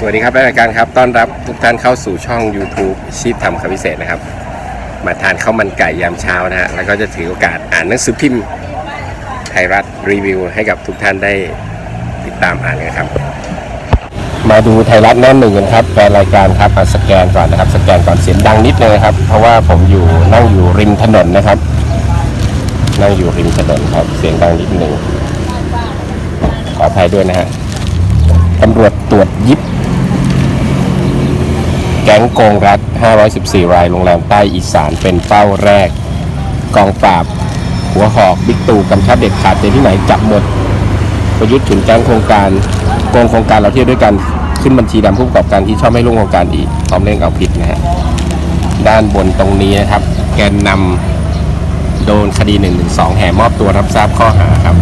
สวัสดีครับรายการครับต้อนรับทุกท่านเข้าสู่ช่อง YouTube ชีพทำคำพิเศษนะครับ มาทานข้าวมันไก่ยามเช้านะฮะแล้วก็จะถือโอกาสอ่านหนังสือพิมพ์ไทยรัฐรีวิว ให้กับทุกท่านได้ติดตามอ่านกันครับ มาดูไทยรัฐหน้าหนึ่งกันครับแฟนรายการครับมาสแกนก่อนนะครับ สแกนก่อนเสียงดังนิดนึงนะครับ เพราะว่าผมอยู่นั่งอยู่ริมถนนนะครับ นั่งอยู่ริมถนนครับเสียงดังนิดนึงขออภัยด้วยนะฮะตำรวจตรวจยึด แก๊งโกงรัฐ 514 ราย โรงแรมใต้อีสานเป็นเป้าแรก กองปราบ หัวหอกบิ๊กตู่กำชับเด็ดขาดเจอที่ไหนจับหมด ประยุทธ์ฉุนแก๊งโครงการโกงโครงการเราเที่ยวด้วยกัน ขึ้นบัญชีดำผู้ประกอบการที่ชอบไม่ร่วมโครงการอีกพร้อมเร่งเอาผิดนะฮะ ด้านบนตรงนี้นะครับ แกนนำโดนคดี 112 แห่มอบตัวรับทราบข้อหาครับ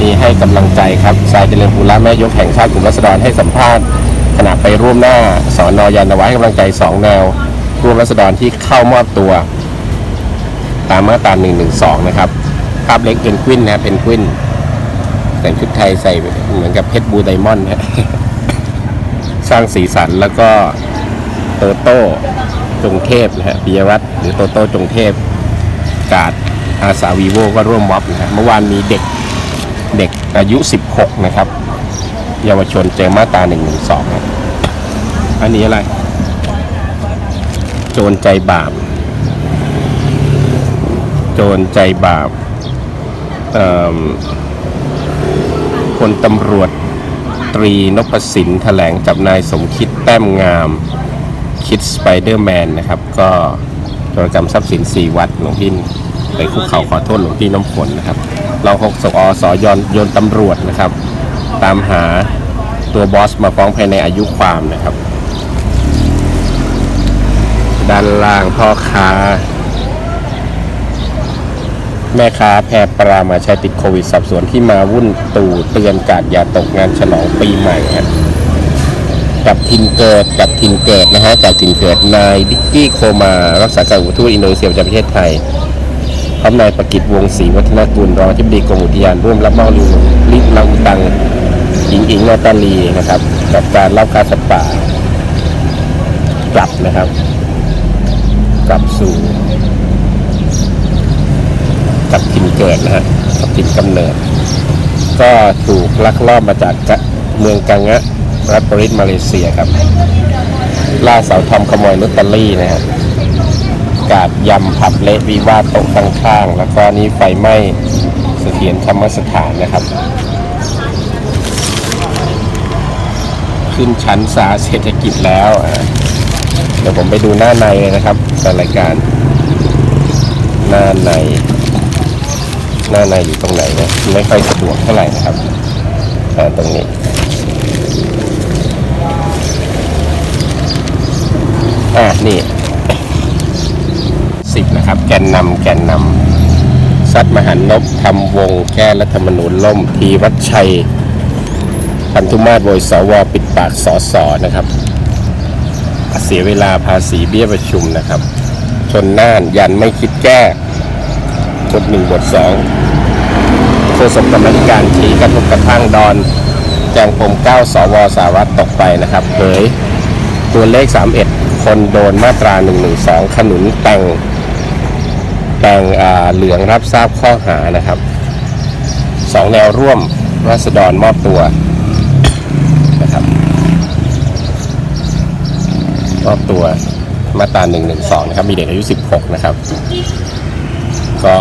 นี่ให้กำลังใจครับ สายเจริญภูระแม่ยกแห่งชาติกลุ่มรัษฎรให้สัมภาษณ์ ขณะไปร่วมหน้าสอนอยานนาวาให้กำลังใจสองแนว ร่วมรัษฎรที่เข้ามอบตัว ตามมาตรา112 นะครับภาพเล็กเพนกวินนะเพนกวินแต่งชุดไทยใส่เหมือนกับเพชรบูไดมอนด์นะสร้างสีสันแล้วก็โตโต้จงเทพนะฮะปิยวัฒน์หรือโตโต้จงเทพ กาดอาสาวีโวก็ร่วมม็อบนะฮะเมื่อวานมีเด็กเด็กอายุ 16 นะครับ เยาวชนเจอมาตรา112ครับอันนี้อะไร โจรใจบาป โจรใจบาปเอิ่มพลตำรวจตรีนพสินแถลงจับนายสมคิดแต้มงาม คิดสไปเดอร์แมนนะครับ ก็โจรกรรมทรัพย์สิน4วัดหลวงพี่ไปคุกเข่าขอโทษหลวงพี่น้ำฝนนะครับ เราหกสอสยนยนตำรวจนะครับ ตามหาตัวบอสมาฟ้องภายในอายุความนะครับ ด้านล่างพ่อค้า แม่ค้าแพรปลามาใช้ติดโควิดสอบสวนที่มาวุ่นตู่เตือนกาดอย่าตกงานฉลองปีใหม่ครับกับทินเกิดกับทินเกิดนะฮะกับทินเกิดนายดิกกี้โคมา รักษาการอุทูตอินโดนีเซียประจำประเทศไทยพร้อมนายประกิตวงศรีวัฒนกุลรองอธิบดีกรมอุทยานร่วมรับมอบลิวลิลังตัง อิงนาตาลีนะครับ กับการเล่าการสัตว์ป่ากลับนะครับ กลับสู่กลับถิ่นเกิดนะฮะกลับถิ่นกำเนิด ก็ถูกลักลอบมาจากเมืองกังงะรัฐปริสมาเลเซียครับล่าสาวทอมขโมยลอตเตอรี่นะฮะกาดยำผับเละวิวาทโต๊ะข้างๆ แล้วก็นี่ไฟไหม้เสถียรธรรมสถานนะครับ ขึ้นชั้นสาเศรษฐกิจแล้วเดี๋ยวผมไปดูหน้าในเลยนะครับแต่รายการ หน้าใน หน้าในอยู่ตรงไหนนะไม่ค่อยสะดวกเท่าไหร่นะครับอ่ตรงนี้อ่านี่สิบนะครับ แกนนำแกนนำซัดมหันนบทำวงแก้รัฐธรรมนูญล่มทีวัชชัย พันธุมาศโวยสวปิดปากสอสอนะครับ เสียเวลาภาษีเบี้ยประชุมนะครับ ชนน่านยันไม่คิดแก้บทหนึ่งบทสองโฆษกกรรมธิการชี้กระทบกระทั่งดอน แจงปม9สวสาวัตรตกไปนะครับเผยตัวเลข 31 คนโดนมาตรา 112 ขนุนแต่งแต่งเหลืองรับทราบข้อหานะครับ สองแนวร่วมรัษฎรมอบตัวนะครับ มอบตัวมาตรา112นะครับ มีเด็กอายุ 16 นะครับ ก็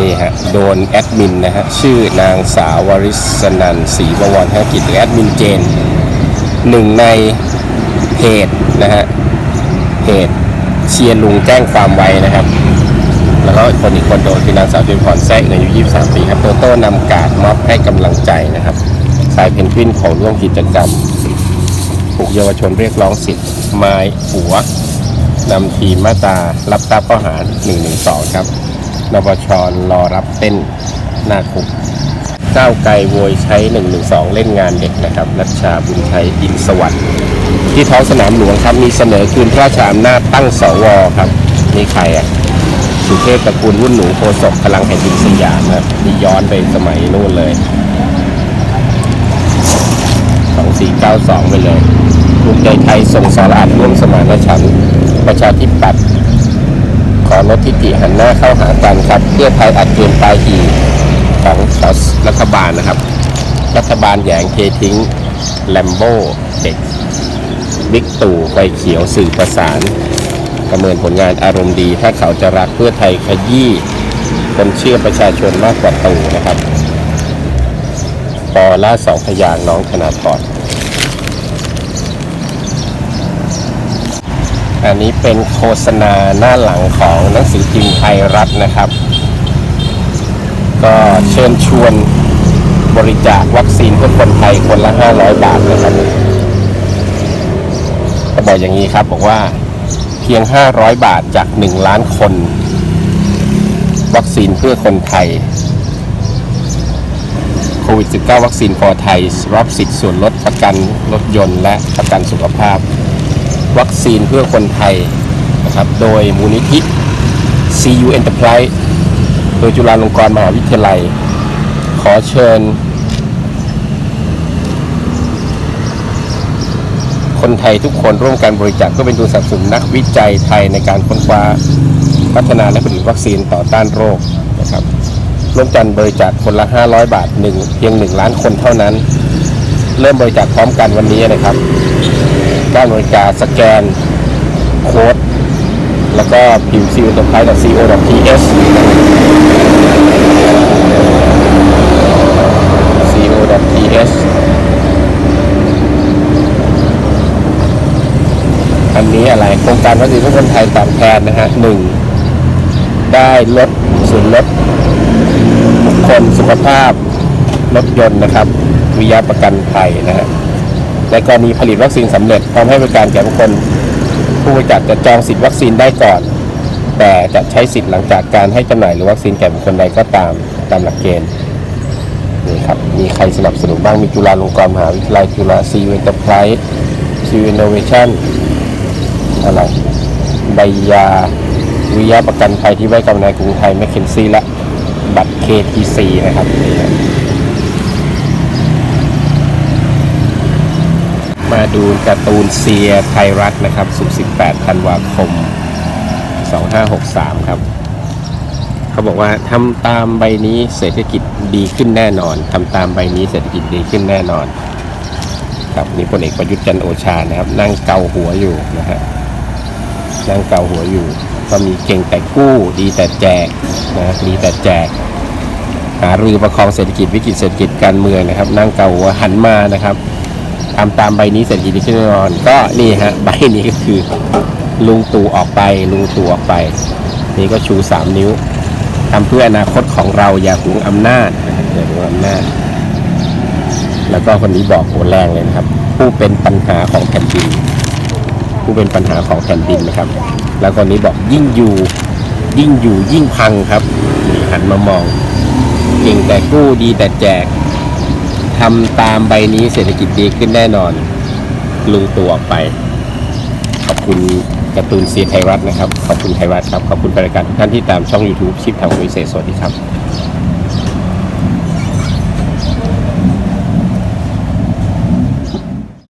นี่ฮะโดนแอดมินนะฮะชื่อนางสาววริศนันศรีบวรธนกิจหรือแอดมินเจนหนึ่งในเพจนะฮะเพจเชียร์ลุงแจ้งความไว้นะครับ แล้วก็คนอีกคนโดนคือนางสาวเจมพรแซ่อายุ 23 ปีครับโตโต้นำการดมอบให้กำลังใจนะครับสายเพนกวินของร่วมกิจกรรม ปลุกเยาวชนเรียกร้องสิทธิ์ไม้หัวนำทีมมาตารับทราบข้อหา 112 ครับนปชรอรับเต้นหน้าคุกก้าวไกลโวยใช้ 112 เล่นงานเด็กนะครับนัชชาบุญชัยอินสวัสดิ์ที่ท้องสนามหลวงครับมีเสนอคืนพระราชอำนาจตั้งสวครับนี่ใครอะสุเทพตระกูลวุ่นหนูโคศกพลังแผ่นดินสยามครับนี่ย้อนไปสมัยนู่นเลย 2492 ไปเลยภูมิใจไทยส่งสารอาดร่วมสมานฉันท์ประชาธิปัตย์ขอลดทิฐิหันหน้าเข้าหากันครับ เพื่อไทยอัดเกมปลายอีของสรัฐบาลนะครับ รัฐบาลแยงเททิ้งแลมโบ้เด็กบิ๊กตู่ไฟเขียวสื่อประสานประเมินผลงานอารมณ์ดี ถ้าเขาจะรักเพื่อไทยขยี้คนเชื่อประชาชนมากกว่าตู่นะครับ ปอล่าสองพยางน้องธนาธรอันนี้เป็นโฆษณาหน้าหลังของหนังสือพิมพ์ไทยรัฐนะครับ ก็เชิญชวนบริจาควัคซีนเพื่อคนไทยคนละ 500 บาทนะครับก็บอกอย่างนี้ครับบอกว่าเพียง 500 บาทจาก 1 ล้านคน วัคซีนเพื่อคนไทย โควิด -19 วัคซีน for ไทย รับสิทธิ์ส่วนลดประกันรถยนต์และประกันสุขภาพ วัคซีนเพื่อคนไทยนะครับโดยมูลนิธิ CU Enterprise โดยจุฬาลงกรณ์มหาวิทยาลัย ขอเชิญ คนไทยทุกคนร่วมกันบริจาคเพื่อเป็นทุนสนับสนุนนักวิจัยไทยในการค้นคว้าพัฒนาและผลิตวัคซีนต่อต้านโรคนะครับ ร่วมกันบริจาคคนละ 500 บาทหนึ่งเพียง 1 ล้านคนเท่านั้น เริ่มบริจาคพร้อมกันวันนี้นะครับด้านบริจาคสแกนโค้ดแล้วก็พิมพ์ c u enterprise co th co th อันนี้อะไรโครงการวัคซีนเพื่อคนไทยตอบแทนนะฮะหนึ่งได้ลดส่วนลด คคลสุขภาพรถยนต์นะครับวิยาประกันภัยนะฮะในกรณีผลิตวัคซีนสำเร็จพร้อมให้บริการแก่บุคคลผู้บริจาคจะจองสิทธิ์วัคซีนได้ก่อน แต่จะใช้สิทธิ์หลังจากการให้จำหน่ายหรือวัคซีนแก่บุคคลใดก็ตามตามหลักเกณฑ์นี่ครับมีใครสนับสนุนบ้างมีจุฬาลงกรณ์มหาวิทยาลัยจุฬาซีเวนเตอร์ไพรส์ซีเวนโนเวชั่นอะไรใบยาวิยาประกันภัยที่ไว้กับนายกรุงไทยแมคเคนซี่และ บัตร KTC นะครับนี่ครับมาดูการ์ตูนเซียไทยรัฐนะครับสุก18ธันวาคม 2563 ครับ เขาบอกว่าทำตามใบนี้เศรษฐกิจดีขึ้นแน่นอนทำตามใบนี้เศรษฐกิจดีขึ้นแน่นอน ครับนี่พลเอกประยุทธ์จันโอชานะครับ นั่งเกาหัวอยู่นะฮะนั่งเกาหัวอยู่ ก็มีเก่งแต่กู้ดีแต่แจกนะดีแต่แจก หารือประคองเศรษฐกิจวิกฤตเศรษฐกิจการเมืองนะครับ นั่งเกาหันมานะครับทำตามใบนี้เศรษฐกิจดีขึ้นแน่นอนก็นี่ฮะใบนี้ก็คือลุงตู่ออกไปลุงตู่ออกไป นี่ก็ชูสามนิ้วทำเพื่ออนาคตของเราอย่าหวงอำนาจอย่าหวงอำนาจ แล้วก็คนนี้บอกโหแรงเลยนะครับ ผู้เป็นปัญหาของแผ่นดิน ผู้เป็นปัญหาของแผ่นดินนะครับ แล้วคนนี้บอกยิ่งอยู่ ยิ่งอยู่ยิ่งพังครับหันมามอง เก่งแต่กู้ดีแต่แจกทำตามใบนี้เศรษฐกิจดีขึ้นแน่นอนลุงตัวไป ขอบคุณการ์ตูนเซียไทยรัฐนะครับ ขอบคุณไทยรัฐครับ ขอบคุณรายการทุกท่านที่ตามช่อง YouTube ชิปทางวิเศษสวัสดีครับ